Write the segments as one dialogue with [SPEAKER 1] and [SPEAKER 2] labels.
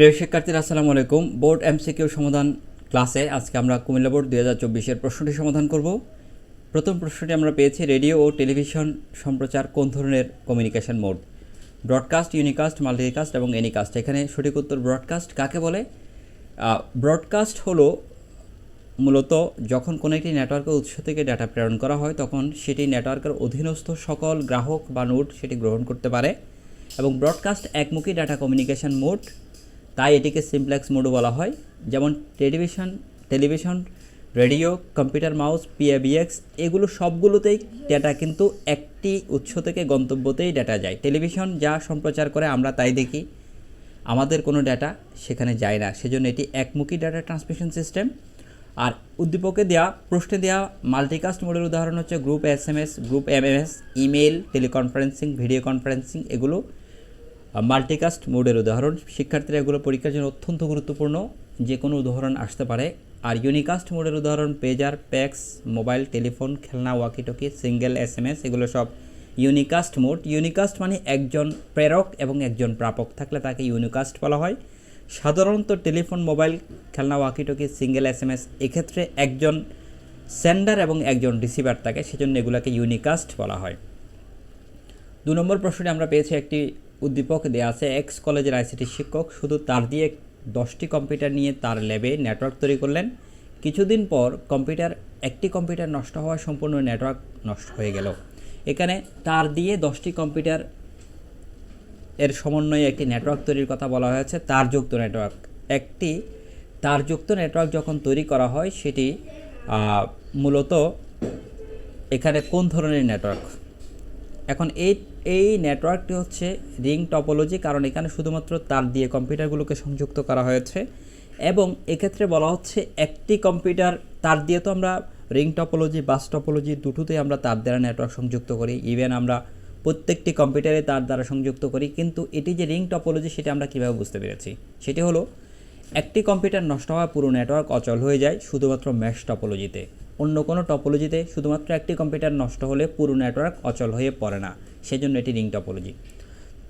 [SPEAKER 1] প্রিয় শিক্ষার্থীরা, আসসালামু আলাইকুম। বোর্ড এমসিকিউ সমাধান ক্লাসে আজকে আমরা কুমিল্লা বোর্ড দুই হাজার চব্বিশের প্রশ্নটি সমাধান করব। প্রথম প্রশ্নটি আমরা পেয়েছি, রেডিও ও টেলিভিশন সম্প্রচার কোন ধরনের communication mode? Broadcast, unicast, multicast এবং এনিকাস্ট। এখানে সঠিক উত্তর ব্রডকাস্ট কাকে বলে? ব্রডকাস্ট হলো মূলত যখন কোনো একটি নেটওয়ার্কের উৎস থেকে ডাটা প্রেরণ করা হয়, তখন সেটি নেটওয়ার্কের অধীনস্থ সকল গ্রাহক বা নোট সেটি গ্রহণ করতে পারে এবং ব্রডকাস্ট একমুখী ডাটা কমিউনিকেশন মোড তাই এটিকে সিমপ্লেক্স মোডও বলা হয়। যেমন television television, radio, computer mouse, PABX, এগুলো সবগুলোতেই ডেটা কিন্তু একটি উৎস থেকে গন্তব্যতেই ডেটা যায়। টেলিভিশন যা সম্প্রচার করে, আমরা তাই দেখি। আমাদের কোনো ডেটা সেখানে যায় না। সেজন্য এটি একমুখী ডাটা ট্রান্সমিশন সিস্টেম আর উদ্দীপকে দেওয়া প্রশ্নে দেওয়া মাল্টিকাস্ট মোডের উদাহরণ হচ্ছে group S M S group M M S email teleconferencing video conferencing এগুলো মাল্টিকাস্ট মোডের উদাহরণ। শিক্ষার্থীরা এগুলো পরীক্ষার জন্য অত্যন্ত গুরুত্বপূর্ণ। যে কোনো উদাহরণ আসতে পারে। আর ইউনিকাস্ট মোডের উদাহরণ পেজার প্যাক্স মোবাইল টেলিফোন খেলনা walkie talkie single S M S এগুলো সব ইউনিকাস্ট মোড ইউনিকাস্ট মানে একজন প্রেরক এবং একজন প্রাপক। থাকলে তাকে ইউনিকাস্ট বলা হয়। সাধারণত টেলিফোন মোবাইল খেলনা walkie talkie single S M S এক্ষেত্রে একজন সেন্ডার এবং একজন রিসিভার থাকে। সেজন্য এগুলোকে ইউনিকাস্ট বলা হয়। দু নম্বর প্রশ্নটি আমরা পেয়েছি একটি উদ্দীপক দেওয়া আছে। এক্স কলেজের আইসিটি শিক্ষক, শুধু তার দিয়ে দশটি কম্পিউটার নিয়ে তার ল্যাবে নেটওয়ার্ক তৈরি করলেন। কিছুদিন পর কম্পিউটার, একটি কম্পিউটার নষ্ট হওয়ায় সম্পূর্ণ নেটওয়ার্ক নষ্ট হয়ে গেল। এখানে তার দিয়ে দশটি কম্পিউটার এর সমন্বয়ে একটি নেটওয়ার্ক তৈরির কথা বলা হয়েছে তারযুক্ত নেটওয়ার্ক। একটি তারযুক্ত নেটওয়ার্ক যখন তৈরি করা হয়, সেটি মূলত এখানে কোন ধরনের নেটওয়ার্ক? এখন এই এই নেটওয়ার্কটি হচ্ছে রিং টপোলজি কারণ এখানে শুধুমাত্র তার দিয়ে কম্পিউটারগুলোকে সংযুক্ত করা হয়েছে। এবং এক্ষেত্রে বলা হচ্ছে একটি কম্পিউটার, তার দিয়ে তো আমরা রিং টপোলজি বাস টপোলজি দুটোতেই আমরা তার দ্বারা নেটওয়ার্ক সংযুক্ত করি। ইভেন আমরা প্রত্যেকটি কম্পিউটারে তার দ্বারা সংযুক্ত করি, কিন্তু এটি যে রিং টপোলজি সেটা আমরা কীভাবে বুঝতে পেরেছি? সেটি হলো, একটি কম্পিউটার নষ্ট হওয়া পুরো নেটওয়ার্ক অচল হয়ে যায় শুধুমাত্র ম্যাশ টপোলজিতে অন্য কোনো টপোলজিতে শুধুমাত্র একটি কম্পিউটার নষ্ট হলে পুরো নেটওয়ার্ক অচল হয়ে পড়ে না, সেজন্য এটি রিং টপোলজি।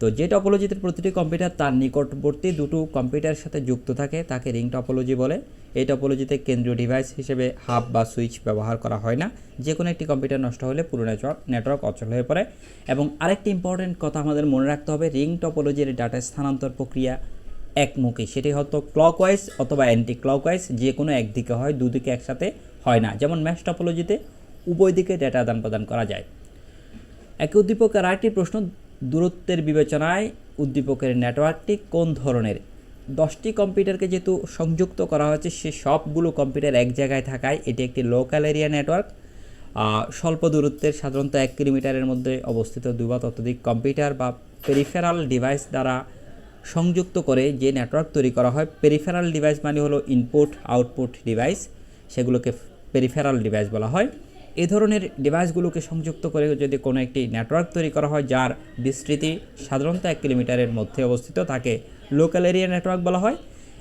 [SPEAKER 1] তো যে টপোলজিতে প্রতিটি কম্পিউটার তার নিকটবর্তী দুটো কম্পিউটারের সাথে যুক্ত থাকে, তাকে রিং টপোলজি বলে। এই টপোলজিতে কেন্দ্রীয় ডিভাইস হিসেবে হাব বা সুইচ ব্যবহার করা হয় না। যে কোনো একটি কম্পিউটার নষ্ট হলে পুরো নেটওয়ার্ক নেটওয়ার্ক অচল হয়ে পড়ে। এবং আরেকটি ইম্পর্টেন্ট কথা আমাদের মনে রাখতে হবে, রিং টপোলজির ডাটা স্থানান্তর প্রক্রিয়া একমুখী। সেটি হয়তো ক্লকওয়াইজ অথবা অ্যান্টি ক্লকওয়াইজ যে কোনো একদিকে হয়, দুদিকে একসাথে হয় না। যেমন ম্যাশ টপোলজিতে উভয় দিকে ডেটা আদান প্রদান করা যায়। একই উদ্দীপকের আরেকটি প্রশ্ন, দূরত্বের বিবেচনায় উদ্দীপকের নেটওয়ার্কটি কোন ধরনের? দশটি কম্পিউটারকে যেহেতু সংযুক্ত করা হয়েছে, সে সবগুলো কম্পিউটার এক জায়গায় থাকায় এটি একটি লোকাল এরিয়া নেটওয়ার্ক স্বল্প দূরত্বের সাধারণত এক কিলোমিটারের মধ্যে অবস্থিত দুই বা ততোধিক কম্পিউটার বা পেরিফেরাল ডিভাইস দ্বারা সংযুক্ত করে যে নেটওয়ার্ক তৈরি করা হয়। পেরিফেরাল ডিভাইস মানে হলো ইনপুট আউটপুট ডিভাইস সেগুলোকে পেরিফেরাল ডিভাইস বলা হয়। এ ধরনের ডিভাইসগুলোকে সংযুক্ত করে যদি কোনো একটি নেটওয়ার্ক তৈরি করা হয়, যার বিস্তৃতি সাধারণত এক কিলোমিটারের মধ্যে অবস্থিত, তাকে লোকাল এরিয়া নেটওয়ার্ক বলা হয়।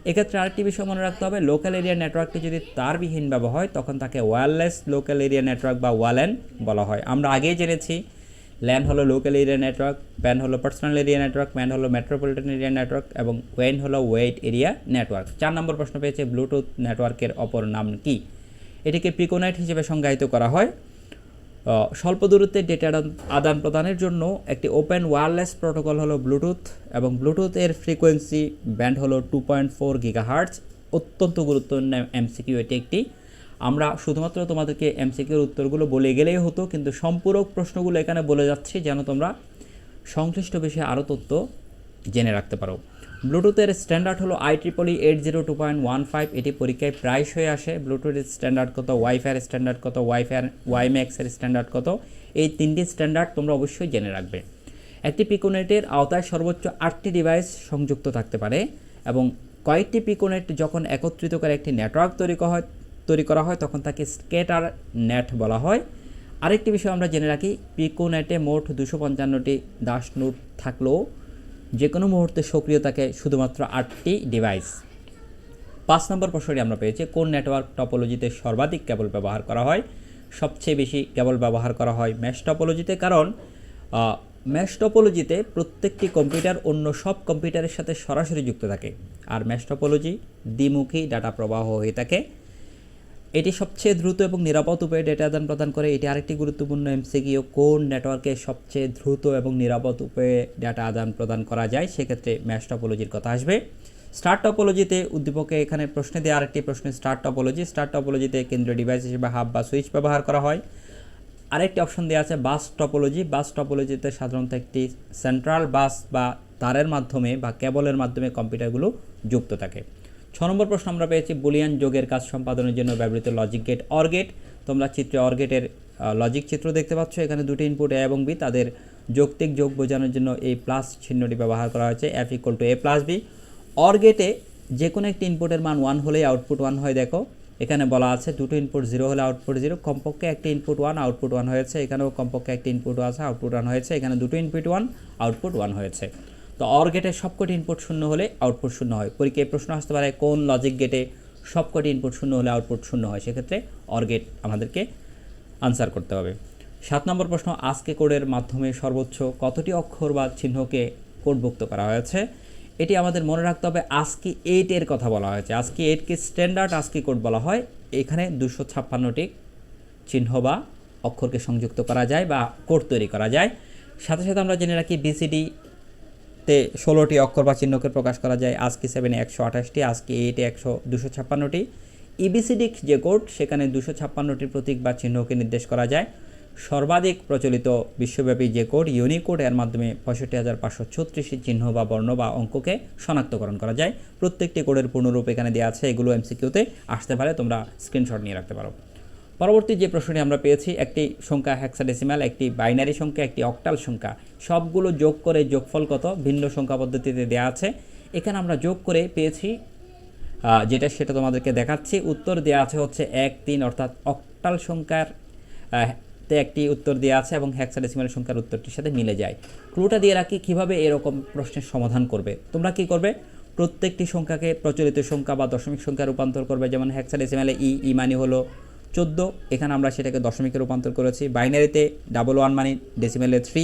[SPEAKER 1] এক্ষেত্রে আরেকটি বিষয় মনে রাখতে হবে লোকাল এরিয়া নেটওয়ার্কটি যদি তারবিহীন ব্যবহার হয়, তখন তাকে ওয়্যারলেস লোকাল এরিয়া নেটওয়ার্ক বা ওয়ালেন বলা হয়। আমরা আগেই জেনেছি ল্যান হলো লোকাল এরিয়া নেটওয়ার্ক প্যান হলো পার্সোনাল এরিয়া নেটওয়ার্ক ম্যান হলো মেট্রোপলিটন এরিয়া নেটওয়ার্ক এবং ওয়েন হলো ওয়েট এরিয়া নেটওয়ার্ক চার নম্বর প্রশ্ন পেয়েছে ব্লুটুথ নেটওয়ার্কের অপর নাম কি? এটিকে পিকোনাইট হিসেবে সংজ্ঞায়িত করা হয়। স্বল্প দূরত্বের ডেটা আদান প্রদানের জন্য একটি ওপেন ওয়্যারলেস প্রোটোকল হলো ব্লুটুথ এবং ব্লুটুথের ফ্রিকোয়েন্সি ব্যান্ড হলো টু পয়েন্ট ফোর গিগাহার্টস অত্যন্ত গুরুত্বপূর্ণ এমসিকিউ এটি একটি আমরা শুধুমাত্র তোমাদেরকে এমসিকিউর উত্তরগুলো বলে গেলেই হতো, কিন্তু সম্পূরক প্রশ্নগুলো এখানে বলে যাচ্ছি যেন তোমরা সংশ্লিষ্ট বিষয়ে আরও তথ্য জেনে রাখতে পারো। ব্লুটুথের স্ট্যান্ডার্ড হলো I triple E eight zero two point one five এটি পরীক্ষায় প্রায়শ হয়ে আসে। ব্লুটুথের স্ট্যান্ডার্ড কত ওয়াইফাইয়ের স্ট্যান্ডার্ড কত ওয়াইফাই ওয়াইম্যাক্সের স্ট্যান্ডার্ড কত, এই তিনটি স্ট্যান্ডার্ড তোমরা অবশ্যই জেনে রাখবে। একটি পিকোনেটের আওতায় সর্বোচ্চ আটটি ডিভাইস সংযুক্ত থাকতে পারে এবং কয়েকটি পিকোনেট যখন একত্রিত করে একটি নেটওয়ার্ক তৈরি হয় তৈরি করা হয়, তখন তাকে স্কেটার নেট বলা হয়। আরেকটি বিষয় আমরা জেনে রাখি পিকোনেটে মোট দুশো পঞ্চান্নটি দাস নোট থাকলেও যে কোনো মুহূর্তে সক্রিয় থাকে শুধুমাত্র আটটি ডিভাইস। পাঁচ নম্বর প্রশ্নটি আমরা পেয়েছি, কোন নেটওয়ার্ক টপোলজিতে সর্বাধিক কেবল ব্যবহার করা হয়? সবচেয়ে বেশি কেবল ব্যবহার করা হয় ম্যাশ টপোলজিতে, কারণ ম্যাশ টপোলজিতে প্রত্যেকটি কম্পিউটার অন্য সব কম্পিউটারের সাথে সরাসরি যুক্ত থাকে। আর ম্যাশ টপোলজি দ্বিমুখী ডাটা প্রবাহ হয়ে থাকে। এটি সবচেয়ে দ্রুত এবং নিরাপদ উপায়ে ডেটা আদান প্রদান করে। এটি আরেকটি গুরুত্বপূর্ণ এমসিকিউ কোন নেটওয়ার্কে সবচেয়ে দ্রুত এবং নিরাপদ উপায়ে ডেটা আদান প্রদান করা যায়, সেক্ষেত্রে ম্যাশ টপোলজির কথা আসবে। স্টার টপোলজিতে উদ্দীপকে এখানে প্রশ্নে দেওয়া আরেকটি প্রশ্ন স্টার টপোলজি স্টার টপোলজিতে কেন্দ্রীয় ডিভাইস হিসেবে হাব বা সুইচ ব্যবহার করা হয়। আরেকটি অপশন দেওয়া আছে বাস টপোলজি বাস টপোলজিতে সাধারণত একটি সেন্ট্রাল বাস বা তারের মাধ্যমে বা কেবলের মাধ্যমে কম্পিউটারগুলো যুক্ত থাকে। ছ নম্বর প্রশ্ন আমরা পেয়েছি, বুলিয়ান যোগের কাজ সম্পাদনের জন্য ব্যবহৃত লজিক গেট অর গেট তোমরা চিত্রে অর লজিক চিত্র দেখতে পাচ্ছ, এখানে দুটি ইনপুট এ এবং বি তাদের যৌক্তিক যোগ বোঝানোর জন্য এই প্লাস চিহ্নটি ব্যবহার করা হয়েছে F equal to A plus B or গেটে যে কোনো একটি ইনপুটের মান ওয়ান হলেই আউটপুট ওয়ান হয়, দেখো। এখানে বলা আছে, দুটো ইনপুট জিরো হলে আউটপুট জিরো কমপক্ষে একটি ইনপুট ওয়ান আউটপুট ওয়ান হয়েছে। এখানেও কমপক্ষে একটি ইনপুট আছে আউটপুট ওয়ান হয়েছে। এখানে দুটো ইনপুট ওয়ান আউটপুট ওয়ান হয়েছে। তো অর গেটে সবকটি ইনপুট শূন্য হলে আউটপুট শূন্য হয়। পরীক্ষায় প্রশ্ন আসতে পারে, কোন লজিক গেটে সবকটি ইনপুট শূন্য হলে আউটপুট শূন্য হয়? সেক্ষেত্রে অর গেট আমাদেরকে আনসার করতে হবে। সাত নম্বর প্রশ্ন, আজকে কোডের মাধ্যমে সর্বোচ্চ কতটি অক্ষর বা চিহ্নকে কোডভুক্ত করা হয়েছে? এটি আমাদের মনে রাখতে হবে, আজকি এইটের কথা বলা হয়েছে। আজকি এইটকে স্ট্যান্ডার্ড আজকি কোড বলা হয়। এখানে দুশো ছাপ্পান্নটি চিহ্ন বা অক্ষরকে সংযুক্ত করা যায় বা কোড তৈরি করা যায়। সাথে সাথে আমরা জেনে রাখি বিসিডি তে ষোলোটি অক্ষর বা চিহ্নকে প্রকাশ করা যায়। আজকে সেভেনে একশো আঠাশটি, আজকে এইটে একশো দুশো ছাপ্পান্নটি। ইবিসিডিক যে কোড, সেখানে দুশো ছাপ্পান্নটি প্রতীক বা চিহ্নকে নির্দেশ করা যায়। সর্বাধিক প্রচলিত বিশ্বব্যাপী যে কোড ইউনিকোড এর মাধ্যমে পঁয়ষট্টি হাজার পাঁচশো ছত্রিশটি চিহ্ন বা বর্ণ বা অঙ্ককে শনাক্তকরণ করা যায়। প্রত্যেকটি কোডের পূর্ণরূপ এখানে দেওয়া আছে, এগুলো এমসিকিউতে আসতে পারে, তোমরা স্ক্রিনশট নিয়ে রাখতে পারো। পরবর্তী যে প্রশ্নটি আমরা পেয়েছি, একটি সংখ্যা হেক্সাডেসিমাল একটি বাইনারি সংখ্যা, একটি অক্টাল সংখ্যা, সবগুলো যোগ করে যোগফল কত? ভিন্ন সংখ্যা পদ্ধতিতে দেওয়া আছে। এখানে আমরা যোগ করে পেয়েছি যেটা সেটা তোমাদেরকে দেখাচ্ছি। উত্তর দেওয়া আছে হচ্ছে এক, তিন, অর্থাৎ অক্টাল সংখ্যার তে একটি উত্তর দেওয়া আছে এবং হেক্সাডেসিমাল সংখ্যার উত্তরটির সাথে মিলে যায়। ক্লুটা দিয়ে রাখি, কীভাবে এরকম প্রশ্নের সমাধান করবে? তোমরা কি করবে? প্রত্যেকটি সংখ্যাকে প্রচলিত সংখ্যা বা দশমিক সংখ্যা রূপান্তর করবে। যেমন হেক্সাডেসিমালে ই ই মানে হলো চোদ্দ, এখানে আমরা সেটাকে দশমিকে রূপান্তর করেছি। বাইনারিতে ডাবল ওয়ান মানে ডেসিমেলে থ্রি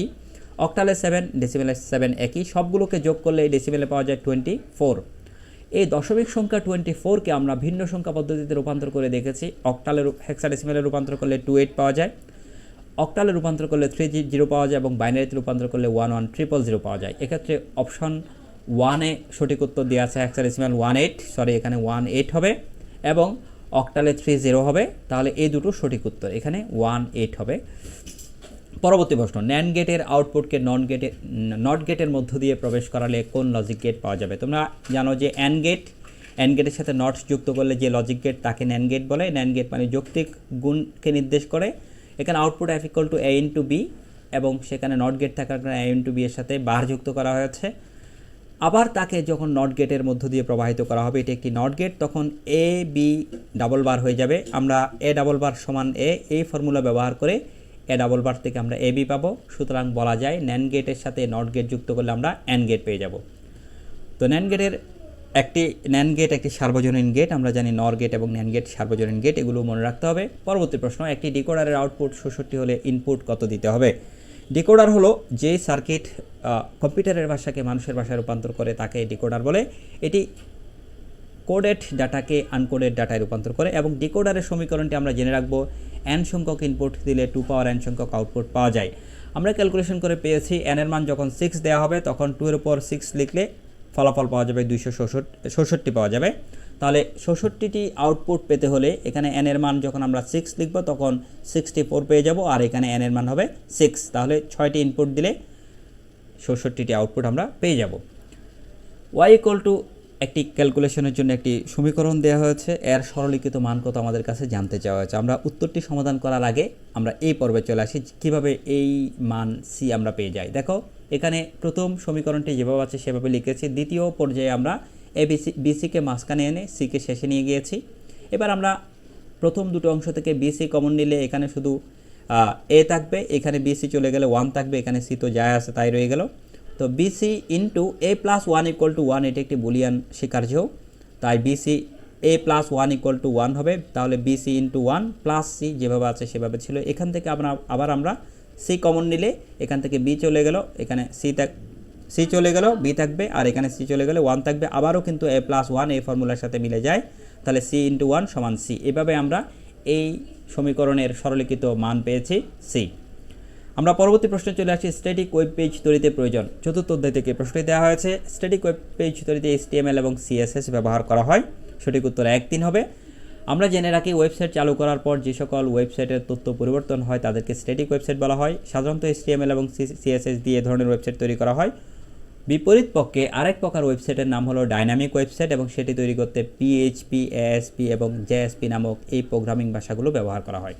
[SPEAKER 1] অক্টালে সেভেন ডেসিমেলে সেভেন একই, সবগুলোকে যোগ করলে এই ডেসিমেলে পাওয়া যায় টোয়েন্টি ফোর এই দশমিক সংখ্যা টোয়েন্টি ফোরকে আমরা ভিন্ন সংখ্যা পদ্ধতিতে রূপান্তর করে দেখেছি। অক্টালে হেক্সাডেসিমেলে রূপান্তর করলে টু এইট পাওয়া যায়। অক্টালে রূপান্তর করলে থ্রি জিরো পাওয়া যায় এবং বাইনারিতে রূপান্তর করলে ওয়ান ওয়ান ট্রিপল জিরো পাওয়া যায়। এক্ষেত্রে অপশন ওয়ানে সঠিক উত্তর দেওয়া আছে হেক্সাডেসিমাল ওয়ান এইট সরি এখানে ওয়ান এইট হবে। এবং অক্টালে থ্রি জিরো হবে, তাহলে এই দুটো সঠিক উত্তর। এখানে ওয়ান এইট হবে। পরবর্তী প্রশ্ন ন্যান গেটের আউটপুটকে নন গেটের নট গেটের মধ্য দিয়ে প্রবেশ করালে কোন লজিক গেট পাওয়া যাবে? তোমরা জানো যে অ্যান গেট অ্যান গেটের সাথে নট যুক্ত করলে যে লজিক গেট তাকে ন্যান গেট বলে। ন্যান গেট মানে যৌক্তিক গুণকে নির্দেশ করে। এখানে output F equal to A into B এবং সেখানে নট গেট থাকার কারণে এ ইন্টু বি এর সাথে বার যুক্ত করা হয়েছে। আবার তাকে যখন নট গেটের মধ্য দিয়ে প্রবাহিত করা হবে, এটি একটি নট গেট, তখন এ বি ডাবল বার হয়ে যাবে। আমরা এ ডাবল বার সমান এ এই ফর্মুলা ব্যবহার করে এ ডাবল বার থেকে আমরা এ বি পাবো। সুতরাং বলা যায় ন্যান গেটের সাথে নট গেট যুক্ত করলে আমরা অ্যান গেট পেয়ে যাব। তো ন্যান গেটের একটি ন্যান গেট একটি সার্বজনীন গেট, আমরা জানি নর গেট এবং ন্যান গেট সার্বজনীন গেট, এগুলো মনে রাখতে হবে। পরবর্তী প্রশ্ন, একটি ডিকোডারের আউটপুট ষষট্টি হলে ইনপুট কত দিতে হবে? ডিকোডার হলো যে সার্কিট কম্পিউটারের ভাষাকে মানুষের ভাষায় রূপান্তর করে তাকে ডিকোডার বলে। এটি কোডেড ডাটাকে আনকোডেড ডাটায় রূপান্তর করে এবং ডিকোডারের সমীকরণটি আমরা জেনে রাখব এন সংখ্যক ইনপুট দিলে টু পাওয়ার এন সংখ্যক আউটপুট পাওয়া যায়। আমরা ক্যালকুলেশন করে পেয়েছি এন এর মান যখন সিক্স দেওয়া হবে, তখন টু এর উপর সিক্স লিখলে ফলাফল পাওয়া যাবে দুইশো ষষট্টি পাওয়া যাবে। তাহলে ষষট্টিটি আউটপুট পেতে হলে এখানে এন এর মান যখন আমরা সিক্স লিখব, তখন সিক্সটি ফোর পেয়ে যাব, আর এখানে এন এর মান হবে সিক্স তাহলে ছয়টি ইনপুট দিলে ষষট্টিটি আউটপুট আমরা পেয়ে যাব। ওয়াই ইকুয়াল টু একটি ক্যালকুলেশনের জন্য একটি সমীকরণ দেওয়া হয়েছে। এর সরলীকৃত মান কত আমাদের কাছে জানতে চাওয়া হয়েছে। আমরা উত্তরটি সমাধান করার আগে আমরা এই পর্বে চলে আসি, কীভাবে এই মান সি আমরা পেয়ে যাই। দেখো, এখানে প্রথম সমীকরণটি যেভাবে আছে সেভাবে লিখেছি। দ্বিতীয় পর্যায়ে আমরা এ বিসি বিসিকে মাঝখানে এনে সিকে শেষে নিয়ে গিয়েছি। এবার আমরা প্রথম দুটো অংশ থেকে বিসি কমন নিলে এখানে শুধু এ থাকবে, এখানে বিসি চলে গেলে ওয়ান থাকবে, এখানে সি তো যায় আছে তাই রয়ে গেল। তো B C into A plus one equal to one এটি একটি বুলিয়ান স্বীকার্য। তাই B C A plus one equal to one হবে, তাহলে B C into one plus C যেভাবে আছে সেভাবে ছিল। এখান থেকে আমরা, আবার আমরা সি কমন নিলে এখান থেকে বি চলে গেল, এখানে সি সি চলে গেল, বি থাকবে, আর এখানে সি চলে গেলে ওয়ান থাকবে। আবারও কিন্তু এ প্লাস ওয়ান এই ফর্মুলার সাথে মিলে যায়। তাহলে সি ইন্টু ওয়ান সমান সি। এভাবে আমরা এই সমীকরণের সরলীকৃত মান পেয়েছি, সি। আমরা পরবর্তী প্রশ্নে চলে আসি স্ট্যাটিক ওয়েব পেজ তৈরিতে প্রয়োজন। চতুর্থ অধ্যায় থেকে প্রশ্নটি দেওয়া হয়েছে স্ট্যাটিক ওয়েব পেজ তৈরিতে এইচটিএমএল এবং সিএসএস ব্যবহার করা হয়। সঠিক উত্তর এক দিন হবে। আমরা জেনে রাখি ওয়েবসাইট চালু করার পর যে সকল ওয়েবসাইটের তথ্য পরিবর্তন হয়, তাদেরকে স্ট্যাটিক ওয়েবসাইট বলা হয়। সাধারণত এইচটিএমএল এবং সিএসএস দিয়ে ধরনের ওয়েবসাইট তৈরি করা হয়। বিপরীত পক্ষে আরেক প্রকার ওয়েবসাইটের নাম হলো ডাইনামিক ওয়েবসাইট এবং সেটি তৈরি করতে পিএইচপি এএসপি এবং জেএসপি নামক এই প্রোগ্রামিং ভাষাগুলো ব্যবহার করা হয়।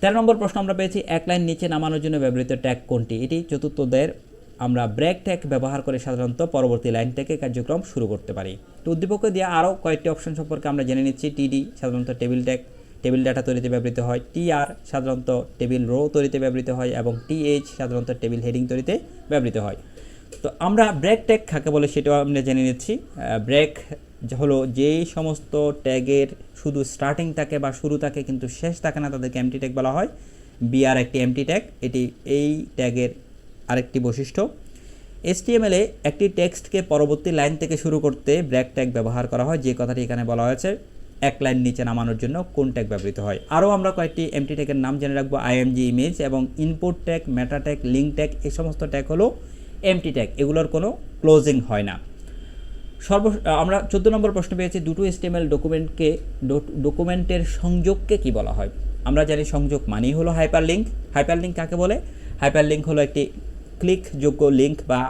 [SPEAKER 1] তেরো নম্বর প্রশ্ন আমরা পেয়েছি, এক লাইন নিচে নামানোর জন্য ব্যবহৃত ট্যাগ কোনটি? এটি চতুর্থদের আমরা ব্রেক ট্যাগ ব্যবহার করে সাধারণত পরবর্তী লাইন থেকে কার্যক্রম শুরু করতে পারি। তো উদ্দীপকে দিয়ে আরও কয়েকটি অপশন সম্পর্কে আমরা জেনে নিচ্ছি টিডি সাধারণত টেবিল ট্যাগ টেবিল ডাটা তৈরিতে ব্যবহৃত হয় টিআর সাধারণত টেবিল রো তৈরিতে ব্যবহৃত হয় এবং টিএইচ সাধারণত টেবিল হেডিং তৈরিতে ব্যবহৃত হয়। তো আমরা ব্রেক ট্যাগ কাকে বলে সেটাও আমরা জেনে নিচ্ছি। ব্রেক হলো যেই সমস্ত ট্যাগের শুধু স্টার্টিং থাকে বা শুরু থাকে কিন্তু শেষ থাকে না তাদেরকে এমটি ট্যাগ বলা হয়। বিআর একটি এমটি ট্যাগ এটি এই ট্যাগের আরেকটি বৈশিষ্ট্য। এসটিএমএলে একটি টেক্সটকে পরবর্তী লাইন থেকে শুরু করতে ব্রেক ট্যাগ ব্যবহার করা হয়, যে কথাটি এখানে বলা হয়েছে। এক লাইন নিচে নামানোর জন্য কোন ট্যাগ ব্যবহৃত হয়। আরও আমরা কয়েকটি এমটি ট্যাগের নাম জেনে রাখব। আইএমজি ইমেজ এবং input tag meta tag link tag এই সমস্ত ট্যাগ হলো এমটি ট্যাগ এগুলোর কোনো ক্লোজিং হয় না। সর্ব আমরা চোদ্দ নম্বর প্রশ্ন পেয়েছি, দুটো এসটিএমএল ডকুমেন্টকে ডকুমেন্টের সংযোগকে কি বলা হয়? আমরা জানি সংযোগ মানেই হলো হাইপার লিঙ্ক হাইপার লিঙ্ক কাকে বলে? হাইপার লিঙ্ক হলো একটি ক্লিকযোগ্য লিঙ্ক বা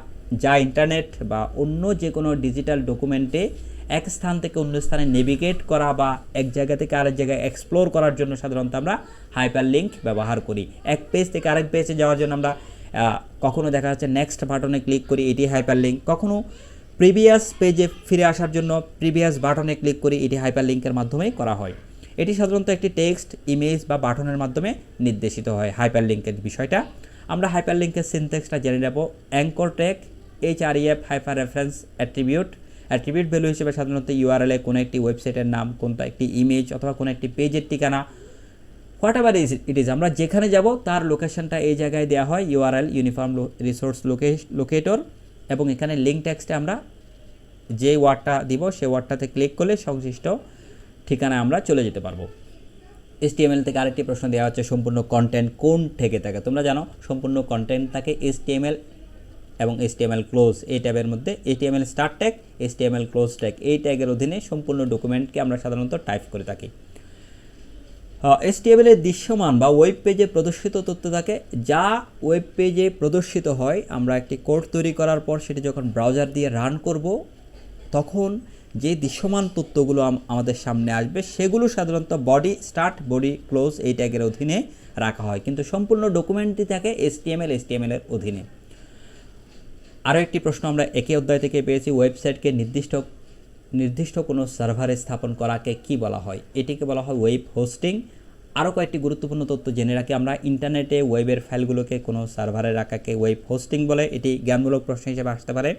[SPEAKER 1] যা ইন্টারনেট বা অন্য যে কোনো ডিজিটাল ডকুমেন্টে এক স্থান থেকে অন্য স্থানে নেভিগেট করা বা এক জায়গা থেকে আরেক জায়গায় এক্সপ্লোর করার জন্য সাধারণত আমরা হাইপার লিঙ্ক ব্যবহার করি। এক পেজ থেকে আরেক পেজে যাওয়ার জন্য আমরা কখনো দেখা যাচ্ছে নেক্সট বাটনে ক্লিক করি, এটি হাইপার লিঙ্ক কখনো প্রিভিয়াস পেজে ফিরে আসার জন্য প্রিভিয়াস বাটনে ক্লিক করি, এটি হাইপার লিঙ্কের মাধ্যমে করা হয়। এটি সাধারণত একটি টেক্সট ইমেজ বা বাটনের মাধ্যমে নির্দেশিত হয় হাইপার লিঙ্কের বিষয়টা। আমরা হাইপার লিঙ্কের সিনটেক্সটা জেনে নেব। Anchor tag H R E F hyper reference attribute attribute value হিসেবে সাধারণত ইউআরএলে কোনো একটি ওয়েবসাইটের নাম, কোনটা একটি ইমেজ অথবা কোনো একটি পেজের ঠিকানা whatever is, it is, আমরা যেখানে যাব, তার লোকেশনটা এই জায়গায় দেওয়া হয় ইউআরএল ইউনিফর্ম রিসোর্স লোকে, লোকেটর, এবং এখানে লিঙ্ক ট্যাক্সটে আমরা যে ওয়ার্ডটা দিব সেই ওয়ার্ডটাতে ক্লিক করলে সংশ্লিষ্ট ঠিকানায় আমরা চলে যেতে পারব। এসটিএমএল থেকে আরেকটি প্রশ্ন দেওয়া হচ্ছে, সম্পূর্ণ কন্টেন্ট কোন থেকে থাকে? তোমরা জানো, সম্পূর্ণ কন্টেন্ট থাকে এসটিএমএল এবং এস এসটিএমএল ক্লোজ এই ট্যাবের মধ্যে HTML start tag HTML close tag এই ট্যাগের অধীনে সম্পূর্ণ ডকুমেন্টকে আমরা সাধারণত টাইপ করে থাকি। এসটিএমএলের দৃশ্যমান বা ওয়েব পেজে প্রদর্শিত তথ্য থাকে। যা ওয়েব পেজে প্রদর্শিত হয়, আমরা একটি কোড তৈরি করার পর সেটি যখন ব্রাউজার দিয়ে রান করব, তখন যে দৃশ্যমান তথ্যগুলো আমাদের সামনে আসবে, সেগুলো সাধারণত বডি স্টার্ট বডি ক্লোজ এই ট্যাগের অধীনে রাখা হয়। কিন্তু সম্পূর্ণ ডকুমেন্টটি থাকে এসটিএমএল এসটিএমএলের অধীনে। আরও একটি প্রশ্ন আমরা একই অধ্যায় থেকে পেয়েছি ওয়েবসাইটকে নির্দিষ্ট নির্দিষ্ট কোনো সার্ভারে স্থাপন করাকে কি বলা হয়? এটিকে বলা হয় ওয়েব হোস্টিং আরও কয়েকটি গুরুত্বপূর্ণ তথ্য জেনে রাখি আমরা। ইন্টারনেটে ওয়েবের ফাইলগুলোকে কোনো সার্ভারে রাখাকে ওয়েব হোস্টিং বলে। এটি জ্ঞানমূলক প্রশ্ন হিসেবে আসতে পারে।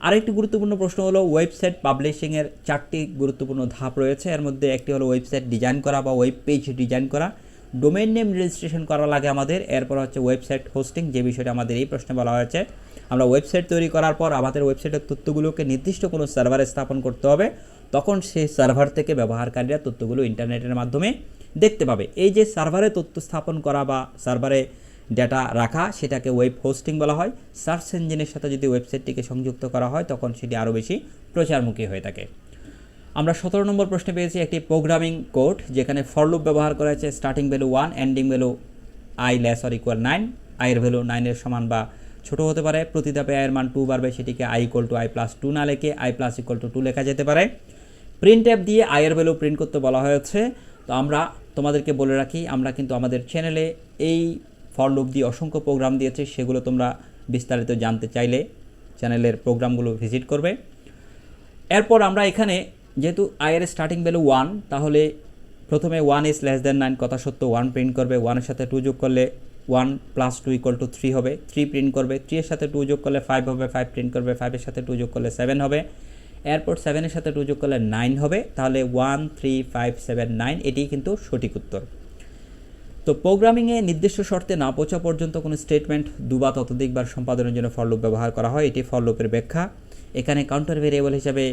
[SPEAKER 1] আরেকটি গুরুত্বপূর্ণ প্রশ্ন হলো ওয়েবসাইট পাবলিশিংয়ের চারটি গুরুত্বপূর্ণ ধাপ রয়েছে। এর মধ্যে একটি হলো ওয়েবসাইট ডিজাইন করা বা ওয়েব পেজ ডিজাইন করা। ডোমেন নেম রেজিস্ট্রেশন করা লাগে আমাদের। এরপর হচ্ছে ওয়েবসাইট হোস্টিং যে বিষয়টা আমাদের এই প্রশ্নে বলা হয়েছে। আমরা ওয়েবসাইট তৈরি করার পর আমাদের ওয়েবসাইটের তথ্যগুলোকে নির্দিষ্ট কোনো সার্ভারে স্থাপন করতে হবে। তখন সেই সার্ভার থেকে ব্যবহারকারীরা তথ্যগুলো ইন্টারনেটের মাধ্যমে দেখতে পাবে। এই যে সার্ভারে তথ্য স্থাপন করা বা সার্ভারে ডেটা রাখা, সেটাকে ওয়েব হোস্টিং বলা হয়। সার্চ ইঞ্জিনের সাথে যদি ওয়েবসাইটটিকে সংযুক্ত করা হয়, তখন সেটি আরও বেশি প্রচারমুখী হয়ে থাকে। আমরা সতেরো নম্বর প্রশ্নে পেয়েছি একটি প্রোগ্রামিং কোড যেখানে ফরলুপ ব্যবহার করা হয়েছে starting value one ending value I less or equal nine আয়ের ভ্যালু নাইনের সমান বা ছোটো হতে পারে, প্রতি ধাপে আয়ের মান টু বাড়বে, সেটিকে I equal to I plus two না লেখে I plus equal to two লেখা যেতে পারে। প্রিন্ট অ্যাপ দিয়ে আয়ের ভ্যালু প্রিন্ট করতে বলা হয়েছে। তো আমরা তোমাদেরকে বলে রাখি, আমরা কিন্তু আমাদের চ্যানেলে এই ফর লুপ দিয়ে অসংখ্য প্রোগ্রাম দিয়েছে, সেগুলো তোমরা বিস্তারিত জানতে চাইলে চ্যানেলের প্রোগ্রামগুলো ভিজিট করবে। এরপর আমরা এখানে, যেহেতু আয়ের স্টার্টিং ভ্যালু ওয়ান তাহলে প্রথমে one is less than nine কথা সত্য ওয়ান প্রিন্ট করবে ওয়ানের সাথে টু যোগ করলে one plus two equal to three হবে থ্রি প্রিন্ট করবে থ্রি সাথে টু যোগ করলে ফাইভ হবে ফাইভ প্রিন্ট করবে ফাইভের সাথে টু যোগ করলে সেভেন হবে এরপর সেভেনের সাথে টু যোগ করলে নাইন হবে, তাহলে one three five seven nine এটি কিন্তু সঠিক উত্তর। তো প্রোগ্রামিংয়ে নির্দিষ্ট শর্তে না পৌঁছা পর্যন্ত কোনো স্টেটমেন্ট দুবার ততোধিকবার সম্পাদনের জন্য ফর লুপ ব্যবহার করা হয়, এটি ফর লুপের ব্যাখ্যা। এখানে কাউন্টার ভেরিয়েবল হিসাবে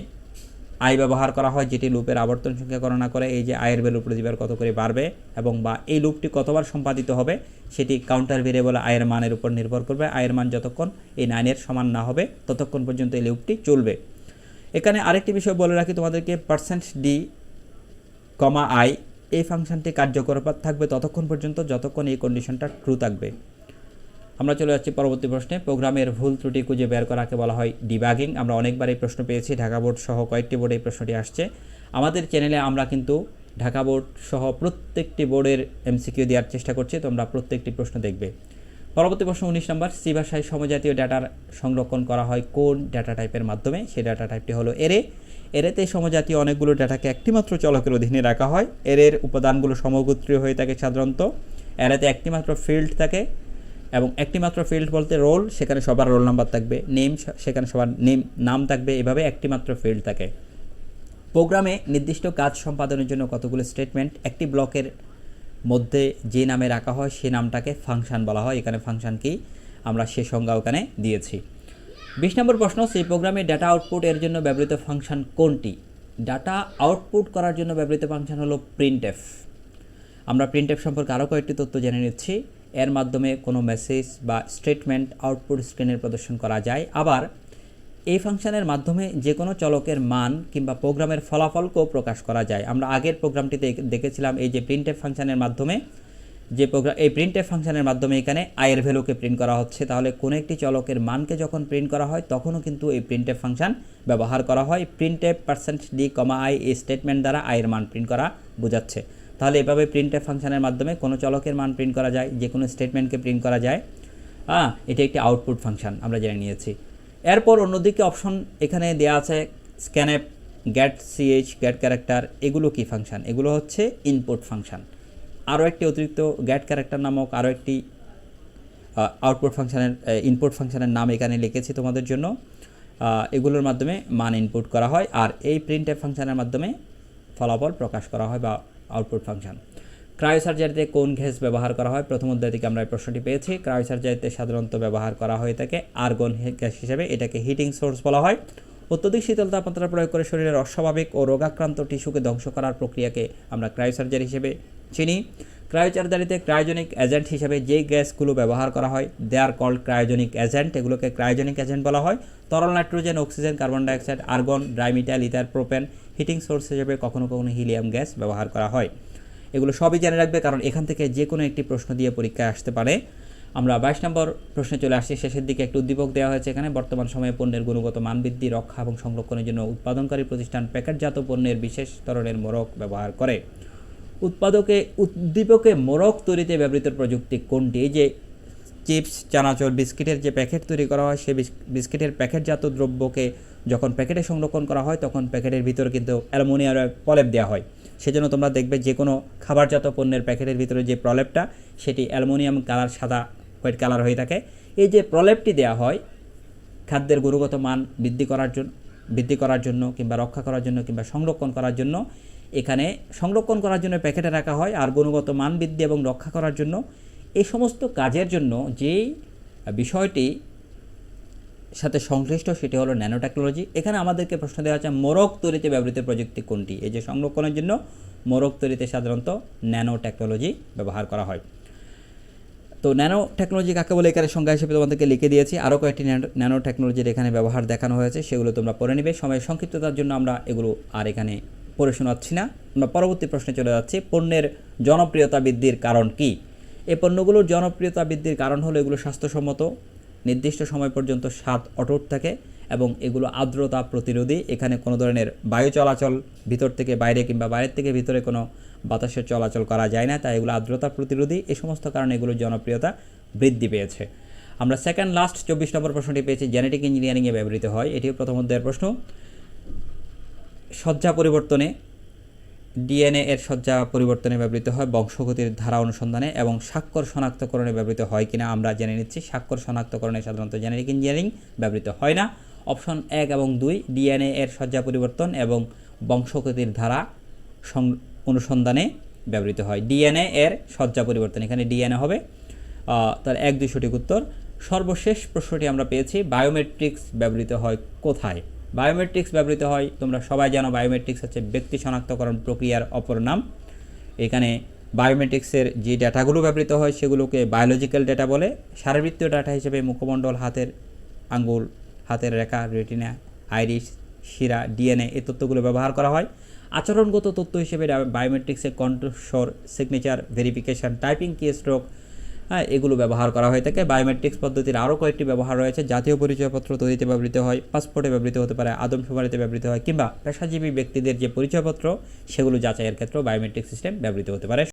[SPEAKER 1] আই ব্যবহার করা হয় যেটি লুপের আবর্তন সংখ্যা গণনা করে, এই যে আয়ের ভ্যালু প্রতিবার কত করে বাড়বে এবং বা এই লুপটি কতবার সম্পাদিত হবে, সেটি কাউন্টার ভেরিয়েবল আয়ের মানের উপর নির্ভর করবে, আয়ের মান যতক্ষণ এই নাইনের সমান না হবে, ততক্ষণ পর্যন্ত এই লুপটি চলবে। এখানে আরেকটি বিষয় বলে রাখি তোমাদেরকে পার্সেন্ট ডি কমা আই এই ফাংশনটি কার্যকর থাকবে ততক্ষণ পর্যন্ত, যতক্ষণ এই কন্ডিশনটা ট্রু থাকবে। আমরা চলে যাচ্ছি পরবর্তী প্রশ্নে। প্রোগ্রামের ভুল ত্রুটি খুঁজে বের করাকে বলা হয় ডিবাগিং। আমরা অনেকবার এই প্রশ্ন পেয়েছি, ঢাকা বোর্ড সহ কয়েকটি বোর্ডে এই প্রশ্নটি আসছে। আমাদের চ্যানেলে আমরা কিন্তু ঢাকা বোর্ড সহ প্রত্যেকটি বোর্ডের এমসিকিউ দেওয়ার চেষ্টা করছি, তোমরা প্রত্যেকটি প্রশ্ন দেখবে। পরবর্তী প্রশ্ন উনিশ নম্বর সি ভাষায় সমজাতীয় ডাটার সংরক্ষণ করা হয় কোন ডাটা টাইপের মাধ্যমে? সেই ডাটা টাইপটি হলো এরে এরেতে সমজাতীয় অনেকগুলো ডাটাকে একটিমাত্র চলকের অধীনে রাখা হয়। এরের উপাদানগুলো সমগোত্রীয় হয়ে থাকে সাধারণত। এরেতে একটিমাত্র ফিল্ড থাকে। এবং একটিমাত্র ফিল্ড বলতে রোল সেখানে সবার রোল নাম্বার থাকবে নেম সেখানে সবার নেম নাম থাকবে, এভাবে একটিমাত্র ফিল্ড থাকে। প্রোগ্রামে নির্দিষ্ট কাজ সম্পাদনের জন্য কতগুলো স্টেটমেন্ট একটি ব্লকের মধ্যে যে নামে রাখা হয়, সে নামটাকে ফাংশন বলা হয়। এখানে ফাংশন কি? আমরা সে সংজ্ঞা ওখানে দিয়েছি। বিশ নম্বর প্রশ্ন, সেই প্রোগ্রামে ডাটা আউটপুট এর জন্য ব্যবহৃত ফাংশন কোনটি? ডাটা আউটপুট করার জন্য ব্যবহৃত ফাংশন হলো প্রিন্টএফ আমরা প্রিন্টএফ সম্পর্কে আরও কয়েকটি তথ্য জেনে নিচ্ছি। এর মাধ্যমে কোনো মেসেজ বা স্টেটমেন্ট আউটপুট স্ক্রিনের প্রদর্শন করা যায়। আবার, এই ফাংশনের মাধ্যমে যে কোনো চলকের মান কিংবা প্রোগ্রামের ফলাফলকেও প্রকাশ করা যায়। আমরা আগের প্রোগ্রামটিতে দেখেছিলাম, এই যে প্রিন্টএফ ফাংশনের মাধ্যমে। যে প্রোগ্রাম এই প্রিন্টএফ ফাংশনের মাধ্যমে এখানে আয়ের ভ্যালুকে প্রিন্ট করা হচ্ছে। তাহলে কোনো একটি চলকের মানকে যখন প্রিন্ট করা হয়, তখনও কিন্তু এই প্রিন্টএফ ফাংশন ব্যবহার করা হয়। Printf percent D comma I এই স্টেটমেন্ট দ্বারা আয়ের মান প্রিন্ট করা বোঝাচ্ছে। তাহলে এভাবে প্রিন্টএফ ফাংশনের মাধ্যমে কোনো চলকের মান প্রিন্ট করা যায়, যে কোনো স্টেটমেন্টকে প্রিন্ট করা যায়। হ্যাঁ এটি একটি আউটপুট ফাংশন আমরা জেনে নিয়েছি। এরপর অন্যদিকে অপশন এখানে দেওয়া আছে স্ক্যানএপ গ্যাট সিএইচ গ্যাট ক্যারেক্টার এগুলো কি ফাংশন এগুলো হচ্ছে ইনপুট ফাংশন আরও একটি অতিরিক্ত গ্যাট ক্যারেক্টার নামক আরও একটি আউটপুট ফাংশানের ইনপুট ফাংশানের নাম এখানে লিখেছি তোমাদের জন্য। এগুলোর মাধ্যমে মান ইনপুট করা হয়, আর এই প্রিন্ট ফাংশানের মাধ্যমে ফলাফল প্রকাশ করা হয় বা আউটপুট ফাংশন। ক্রায়োসার্জারিতে কোন গ্যাস ব্যবহার করা হয়? প্রথম অধ্যায় থেকে আমরা এই প্রশ্নটি পেয়েছি। ক্রায়োসার্জারিতে সাধারণত ব্যবহার করা হয়ে থাকে আর্গন গ্যাস হিসেবে, এটাকে হিটিং সোর্স বলা হয়। অত্যধিক শীতল তাপমাত্রা প্রয়োগ করে শরীরের অস্বাভাবিিক ও রোগাক্রান্ত টিস্যুকে ধ্বংস করার প্রক্রিয়াকে আমরা ক্রায়োসার্জারি হিসেবে চিনি। ক্রায়োসার্জারিতে ক্রায়োজনিক এজেন্ট হিসেবে যে গ্যাসগুলো ব্যবহার করা হয় they are called cryogenic agent এগুলোকে ক্রায়োজনিক এজেন্ট বলা হয়। তরল nitrogen, oxygen, carbon dioxide, argon ড্রাইমিটাল ether, propane heating source হিসেবে কখনো কখনো হিলিয়াম গ্যাস ব্যবহার করা হয়। এগুলো সবই জেনে রাখবে কারণ এখান থেকে যে কোনো একটি প্রশ্ন দিয়ে পরীক্ষায় আসতে পারে। আমরা বাইশ নম্বর প্রশ্নে চলে আসছি, শেষের দিকে একটি উদ্দীপক দেওয়া হয়েছে এখানে। বর্তমান সময়ে পণ্যের গুণগত মান বৃদ্ধি রক্ষা এবং সংরক্ষণের জন্য উৎপাদনকারী প্রতিষ্ঠান প্যাকেটজাত পণ্যের বিশেষ ধরনের মোরক ব্যবহার করে। উৎপাদকে, উদ্দীপকে মোরক তৈরিতে ব্যবহৃত প্রযুক্তি কোনটি? যে চিপস, চানাচুর, বিস্কিটের যে প্যাকেট তৈরি করা হয় সেই বিস্কিটের প্যাকেটজাত দ্রব্যকে যখন প্যাকেটে সংরক্ষণ করা হয়, তখন প্যাকেটের ভিতরে কিন্তু অ্যালুমিনিয়ামের প্রলেপ দেওয়া হয়। সেজন্য তোমরা দেখবে যে কোনো খাবারজাত পণ্যের প্যাকেটের ভিতরে যে প্রলেপটা সেটি অ্যালুমিনিয়াম কালার সাদা, হোয়াইট কালার হয়ে থাকে। এই যে প্রলেপটি দেওয়া হয়, খাদ্যের গুণগত মান বৃদ্ধি করার জন্য বৃদ্ধি করার জন্য কিংবা রক্ষা করার জন্য কিংবা সংরক্ষণ করার জন্য, এখানে সংরক্ষণ করার জন্য প্যাকেটে রাখা হয় আর গুণগত মান বৃদ্ধি এবং রক্ষা করার জন্য। এই সমস্ত কাজের জন্য যেই বিষয়টি সাথে সংশ্লিষ্ট সেটি হলো ন্যানো টেকনোলজি এখানে আমাদেরকে প্রশ্ন দেওয়া হচ্ছে মোরগ তৈরিতে ব্যবহৃত প্রযুক্তি কোনটি? এই যে সংরক্ষণের জন্য মোরগ তৈরিতে সাধারণত ন্যানো টেকনোলজি ব্যবহার করা হয়। তো ন্যানো টেকনোলজি কাকে বলে? এখানে সংজ্ঞা হিসেবে তোমাদেরকে লিখে দিয়েছি। আরও কয়েকটি ন্যানো টেকনোলজির এখানে ব্যবহার দেখানো হয়েছে, সেগুলো তোমরা পড়ে নেবে। সময় সংক্ষিপ্ততার জন্য আমরা এগুলো আর এখানে পড়ে শোনাচ্ছি না। আমরা পরবর্তী প্রশ্নে চলে যাচ্ছি, পণ্যের জনপ্রিয়তা বৃদ্ধির কারণ কি? এই পণ্যগুলোর জনপ্রিয়তা বৃদ্ধির কারণ হলো এগুলো স্বাস্থ্যসম্মত নির্দিষ্ট সময় পর্যন্ত স্বাদ অটুট থাকে এবং এগুলো আর্দ্রতা প্রতিরোধী। এখানে কোনো ধরনের বায়ু চলাচল ভিতর থেকে বাইরে কিংবা বাইরের থেকে ভিতরে কোনো বাতাসের চলাচল করা যায় না, তাই এগুলো আর্দ্রতা প্রতিরোধী। এই সমস্ত কারণে এগুলোর জনপ্রিয়তা বৃদ্ধি পেয়েছে। আমরা সেকেন্ড লাস্ট চব্বিশ নম্বর প্রশ্নটি পেয়েছি জেনেটিক ইঞ্জিনিয়ারিংয়ে ব্যবহৃত হয়। এটিও প্রথম অধ্যায়ের প্রশ্ন। সজ্জা পরিবর্তনে ডিএনএ এর সজ্জা পরিবর্তনে ব্যবহৃত হয়, বংশগতির ধারা অনুসন্ধানে এবং স্বাক্ষর শনাক্তকরণে ব্যবহৃত হয় কিনা আমরা জেনে নিচ্ছি। স্বাক্ষর শনাক্তকরণে সাধারণত জেনেটিক ইঞ্জিনিয়ারিং ব্যবহৃত হয় না। অপশন এক এবং দুই, ডিএনএ এর সজ্জা পরিবর্তন এবং বংশগতির ধারা অনুসন্ধানে ব্যবহৃত হয়। ডিএনএ এর সজ্জা পরিবর্তন, এখানে ডিএনএ হবে। তার এক দুই সঠিক উত্তর। সর্বশেষ প্রশ্নটি আমরা পেয়েছি, বায়োমেট্রিক্স ব্যবহৃত হয় কোথায়? বায়োমেট্রিক্স ব্যবহৃত হয়। তোমরা সবাই জানো বায়োমেট্রিক্স হচ্ছে ব্যক্তি শনাক্তকরণ প্রক্রিয়ার অপর নাম। এখানে বায়োমেট্রিক্সের যে ডেটাগুলো ব্যবহৃত হয় সেগুলোকে বায়োলজিক্যাল ডেটা বলে। শারীরবৃত্তীয় ডাটা হিসেবে মুখমণ্ডল, হাতের আঙ্গুল, হাতের রেখা রেটিনা আইরিশ শিরা ডিএনএ এই তথ্যগুলো ব্যবহার করা হয়। আচরণগত তথ্য হিসেবে বায়োমেট্রিক্সে কণ্ঠস্বর signature verification typing keystroke হ্যাঁ এগুলো ব্যবহার করা হয়ে থাকে। বায়োমেট্রিক্স পদ্ধতির আরও কয়েকটি ব্যবহার রয়েছে। জাতীয় পরিচয়পত্র তৈরিতে ব্যবহৃত হয় পাসপোর্টে ব্যবহৃত হতে পারে আদমশুমারিতে ব্যবহৃত হয়, কিংবা পেশাজীবী ব্যক্তিদের যে পরিচয়পত্র, সেগুলো যাচাইয়ের ক্ষেত্রেও বায়োমেট্রিক সিস্টেম ব্যবহৃত হতে পারে।